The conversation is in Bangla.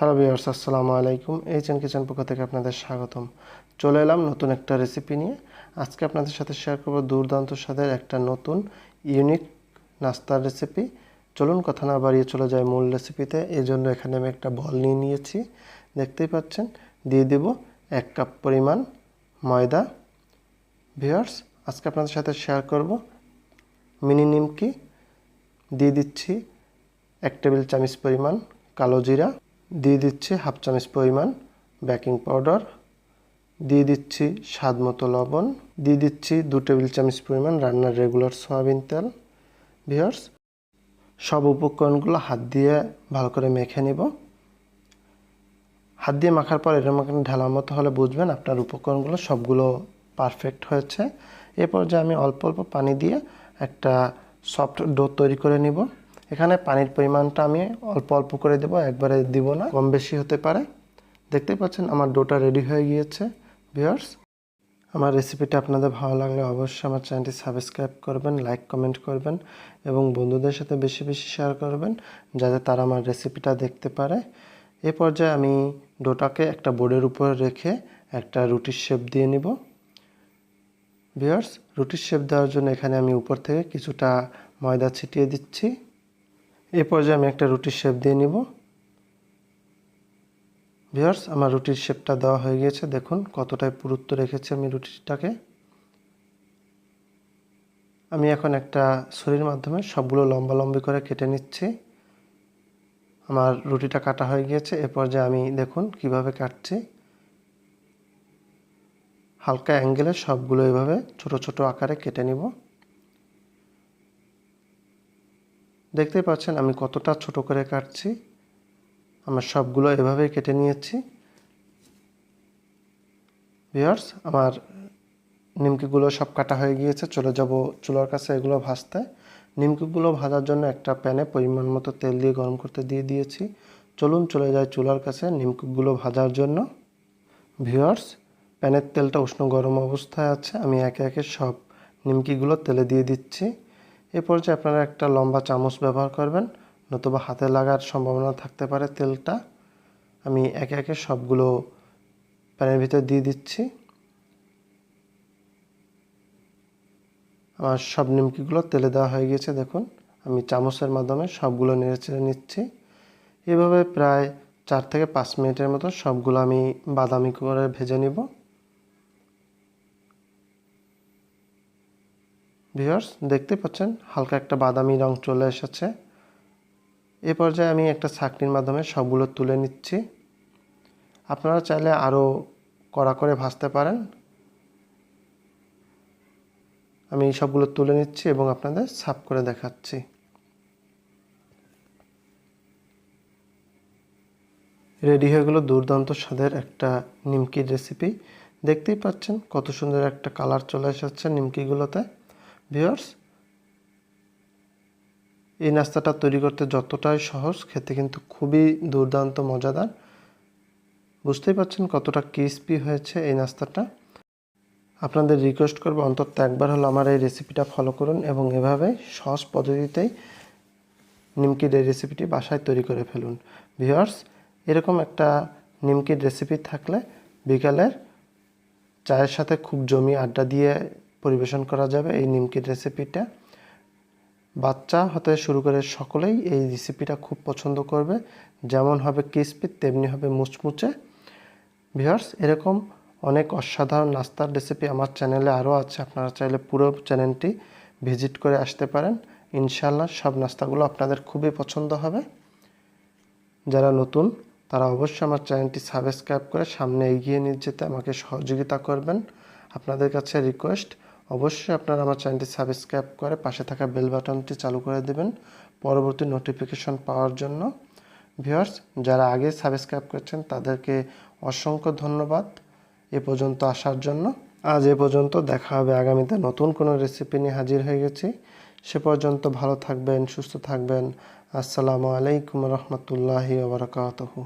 হ্যালো ভিউয়ার্স, আসসালামু আলাইকুম। এই চেন কিচেন পক্ষ থেকে আপনাদের স্বাগতম। চলে এলাম নতুন একটা রেসিপি নিয়ে। আজকে আপনাদের সাথে শেয়ার করব দুর্দান্ত স্বাদের একটা নতুন ইউনিক নাস্তার রেসিপি চলুন কথা না বাড়িয়ে চলে যায় মূল রেসিপিতে এই জন্য এখানে আমি একটা বল নিয়ে নিয়েছি। দেখতেই পাচ্ছেন, দিয়ে দেব এক কাপ পরিমাণ ময়দা। ভিউয়ার্স, আজকে আপনাদের সাথে শেয়ার করব মিনি নিমকি। দিয়ে দিচ্ছি এক টেবিল চামচ পরিমাণ কালো জিরা। দিয়ে দিচ্ছি হাফ চামচ পরিমাণ বেকিং পাউডার। দিয়ে দিচ্ছি স্বাদ মতো লবণ। দিয়ে দিচ্ছি দু টেবিল চামচ পরিমাণ রান্নার রেগুলার সয়াবিন তেল। ভিওর্স সব উপকরণগুলো হাত দিয়ে ভালো করে মেখে নিব। হাত দিয়ে মাখার পর এরকম একটা ঢালার মতো হলে বুঝবেন আপনার উপকরণগুলো সবগুলো পারফেক্ট হয়েছে। এরপর যে আমি অল্প অল্প পানি দিয়ে একটা সফট ডো তৈরি করে নিব। এখানে পানির পরিমাণটা আমি অল্প অল্প করে দেবো, একবারে দিব না, কম বেশি হতে পারে। দেখতেই পাচ্ছেন আমার ডোটা রেডি হয়ে গিয়েছে ভিউয়ার্স আমার রেসিপিটা আপনাদের ভালো লাগলে অবশ্যই আমার চ্যানেলটি সাবস্ক্রাইব করবেন লাইক কমেন্ট করবেন এবং বন্ধুদের সাথে বেশি বেশি শেয়ার করবেন, যাতে তারা আমার রেসিপিটা দেখতে পারে। এ পর্যায়ে আমি ডোটাকে একটা বোর্ডের উপরে রেখে একটা রুটির শেপ দিয়ে নিব। ভিউয়ার্স রুটির শেপ দেওয়ার জন্য এখানে আমি উপর থেকে কিছুটা ময়দা ছিটিয়ে দিচ্ছি। এ পর্যায়ে আমি একটা রুটির শেপ দিয়ে নিব। ভিউয়ার্স আমার রুটির শেপটা দেওয়া হয়ে গিয়েছে। দেখুন কতটাই পুরুত্ব রেখেছি আমি রুটিটাকে। আমি এখন একটা ছুরির মাধ্যমে সবগুলো লম্বা লম্বি করে কেটে নিচ্ছি। আমার রুটিটা কাটা হয়ে গিয়েছে। এ পর্যায়ে আমি দেখুন কীভাবে কাটছি। হালকা অ্যাঙ্গেলে সবগুলো এভাবে ছোট ছোট আকারে কেটে নিব। দেখতেই পাচ্ছেন, আমি কতটা ছোট করে কাটছি। আমার সবগুলো এভাবেই কেটে নিয়েছি। ভিওর্স আমার নিমকিগুলো সব কাটা হয়ে গিয়েছে, চলে যাব চুলার কাছে এগুলো ভাজতে। নিমকিগুলো ভাজার জন্য একটা প্যানে পরিমাণ মতো তেল দিয়ে গরম করতে দিয়ে দিয়েছি। চলুন চলে যায় চুলার কাছে নিমকিগুলো ভাজার জন্য। ভিওর্স প্যানের তেলটা উষ্ণ গরম অবস্থায় আছে, আমি একে একে সব নিমকিগুলো তেলে দিয়ে দিচ্ছি। এ পর্যায়ে আপনারা একটা লম্বা চামচ ব্যবহার করবেন, নতুবা হাতে লাগার সম্ভাবনা থাকতে পারে তেলটা। আমি একে একে সবগুলো প্যানের ভিতরে দিয়ে দিচ্ছি। আমার সব নিমকিগুলো তেলে দেওয়া হয়ে গিয়েছে, দেখুন। আমি চামচের মাধ্যমে সবগুলো নেড়ে চেড়ে নিচ্ছি। এভাবে প্রায় চার থেকে পাঁচ মিনিটের মতো সবগুলো আমি বাদামি করে ভেজে নিব। ভিউয়ার্স দেখতে পাচ্ছেন, হালকা একটা বাদামি রং চলে এসেছে। এ পর্যায়ে আমি একটা ছাকনির মাধ্যমে সবগুলো তুলে নিচ্ছি। আপনারা চাইলে আরও কড়া করে ভাজতে পারেন। আমি সবগুলো তুলে নিচ্ছি এবং আপনাদের সাফ করে দেখাচ্ছি। রেডি হয়ে গেলো দুর্দান্ত স্বাদের একটা নিমকির রেসিপি। দেখতেই পাচ্ছেন, কত সুন্দর একটা কালার চলে এসেছে নিমকিগুলোতে। ভিওর্স এই নাস্তাটা তৈরি করতে যতটাই সহজ, খেতে কিন্তু খুবই দুর্দান্ত, মজাদার। বুঝতেই পারছেন কতটা ক্রিস্পি হয়েছে এই নাস্তাটা। আপনাদের রিকোয়েস্ট করব অন্তত একবার হলো আমার এই রেসিপিটা ফলো করুন এবং এভাবে সহজ পদ্ধতিতেই নিমকির এই রেসিপিটি বাসায় তৈরি করে ফেলুন। ভিওর্স এরকম একটা নিমকির রেসিপি থাকলে বিকালের চায়ের সাথে খুব জমি আড্ডা দিয়ে পরিবেশন করা যাবে এই নিমকির রেসিপিটা বাচ্চা হতে শুরু করে সকলেই এই রেসিপিটা খুব পছন্দ করবে। যেমন হবে ক্রিস্পি তেমনি হবে মুচমুচে। ভিউয়ার্স এরকম অনেক অসাধারণ নাস্তার রেসিপি আমার চ্যানেলে আরও আছে। আপনারা চাইলে পুরো চ্যানেলটি ভিজিট করে আসতে পারেন। ইনশাল্লাহ সব নাস্তাগুলো আপনাদের খুবই পছন্দ হবে। যারা নতুন, তারা অবশ্যই আমার চ্যানেলটি সাবস্ক্রাইব করে সামনে এগিয়ে নিয়ে যেতে আমাকে সহযোগিতা করবেন। আপনাদের কাছে রিকোয়েস্ট অবশ্যই আপনারা আমার চ্যানেলটি সাবস্ক্রাইব করে পাশে থাকা বেল বাটনটি চালু করে দেবেন পরবর্তী নোটিফিকেশন পাওয়ার জন্য। ভিউয়ার্স যারা আগে সাবস্ক্রাইব করেছেন, তাদেরকে অসংখ্য ধন্যবাদ। এ পর্যন্ত আসার জন্য। আজ এ পর্যন্ত দেখা হবে আগামীতে নতুন কোনো রেসিপি নিয়ে হাজির হয়ে গেছি। সে পর্যন্ত ভালো থাকবেন, সুস্থ থাকবেন। আসসালামু আলাইকুম রহমতুল্লাহি ওবরাকাতহু